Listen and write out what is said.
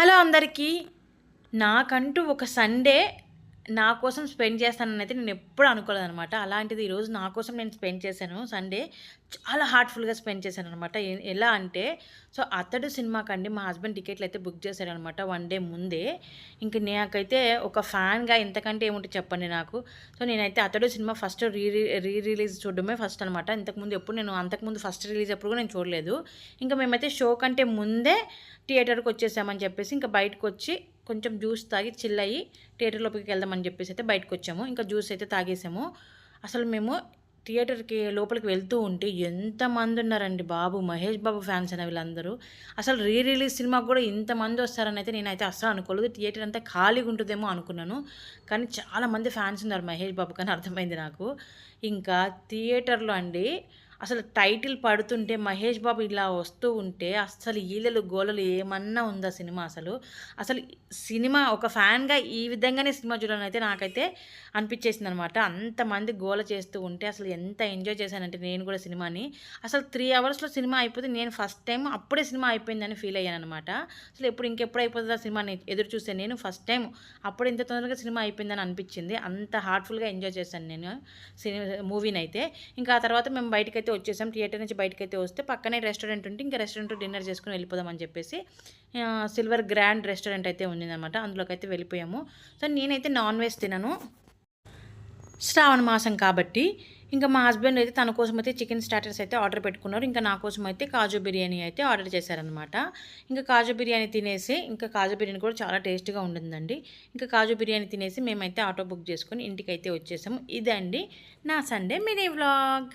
Hello అందరికీ. నాకంటూ ఒక సండే నా కోసం స్పెండ్ చేస్తానని అయితే నేను ఎప్పుడు అనుకోలేదు అనమాట అలాంటిది ఈరోజు నా కోసం నేను స్పెండ్ చేశాను. సండే చాలా హార్ట్ఫుల్గా స్పెండ్ చేశాను అనమాట ఎలా అంటే సో అతడు సినిమాకండి మా హస్బెండ్ టికెట్లు అయితే బుక్ చేశారనమాట వన్ డే ముందే. ఇంక నాకైతే ఒక ఫ్యాన్గా ఇంతకంటే ఏముంటే చెప్పండి నాకు. సో నేనైతే అతడు cinema first re re release చూడడమే ఫస్ట్ అనమాట ఇంతకుముందు ఎప్పుడు నేను అంతకుముందు ఫస్ట్ రిలీజ్ అప్పుడు కూడా నేను చూడలేదు. ఇంకా మేమైతే షో కంటే ముందే థియేటర్కి వచ్చేసామని చెప్పేసి ఇంకా బయటకు వచ్చి కొంచెం జ్యూస్ తాగి చిల్ అయ్యి థియేటర్ లోపలికి వెళ్దామని చెప్పేసి అయితే బయటకు వచ్చాము ఇంకా జ్యూస్ అయితే తాగేసాము. అసలు మేము థియేటర్కి లోపలికి వెళ్తూ ఉంటే ఎంతమంది ఉన్నారండి బాబు మహేష్ బాబు ఫ్యాన్స్ అనే వీళ్ళందరూ. అసలు రీ రిలీజ్ సినిమాకి కూడా ఇంతమంది వస్తారని అయితే నేనైతే అస్సలు అనుకోలేదు. థియేటర్ అంతా ఖాళీగా ఉంటుందేమో అనుకున్నాను. కానీ చాలామంది ఫ్యాన్స్ ఉన్నారు మహేష్ బాబు కానీ అర్థమైంది నాకు. ఇంకా థియేటర్లో అండి అసలు టైటిల్ పడుతుంటే మహేష్ బాబు ఇలా వస్తూ ఉంటే అసలు ఈలలు గోలలు ఏమన్నా ఉందా సినిమా అసలు? అసలు సినిమా ఒక ఫ్యాన్గా ఈ విధంగానే సినిమా చూడాలని అయితే నాకైతే అనిపించేసింది అనమాట అంతమంది గోల చేస్తూ ఉంటే అసలు ఎంత ఎంజాయ్ చేశానంటే నేను కూడా సినిమాని. అసలు త్రీ అవర్స్లో సినిమా అయిపోతే నేను ఫస్ట్ టైం అప్పుడే సినిమా అయిపోయిందని ఫీల్ అయ్యాను అనమాట అసలు ఎప్పుడు ఇంకెప్పుడు అయిపోతుందా సినిమాని ఎదురు చూస్తే నేను ఫస్ట్ టైం అప్పుడు ఇంత తొందరగా సినిమా అయిపోయిందని అనిపించింది. అంత హార్ట్ఫుల్గా ఎంజాయ్ చేశాను నేను సినిమా మూవీని అయితే. ఇంకా ఆ తర్వాత మేము బయటకైతే అయితే వచ్చేసాం. థియేటర్ నుంచి బయటకు అయితే వస్తే పక్కనే రెస్టారెంట్ ఉంటే ఇంకా రెస్టారెంట్ డిన్నర్ చేసుకుని వెళ్ళిపోదామని చెప్పేసి సిల్వర్ గ్రాండ్ రెస్టారెంట్ అయితే ఉందన్నమాట అందులోకి అయితే వెళ్ళిపోయాము. సో నేనైతే నాన్ వెజ్ తినను. శ్రావణ మాసం కాబట్టి ఇంకా మా హస్బెండ్ అయితే తన కోసం అయితే చికెన్ స్టార్టర్స్ అయితే ఆర్డర్ పెట్టుకున్నారు. ఇంకా నా కోసం అయితే కాజు బిర్యానీ అయితే ఆర్డర్ చేశారనమాట ఇంకా కాజు బిర్యానీ తినేసి ఇంకా కాజు బిర్యానీ కూడా చాలా టేస్ట్గా ఉంటుందండి ఇంకా కాజు బిర్యానీ తినేసి మేమైతే ఆటో బుక్ చేసుకొని ఇంటికి అయితే వచ్చేసాము. ఇదండి నా సండే మినీ వ్లాగ్.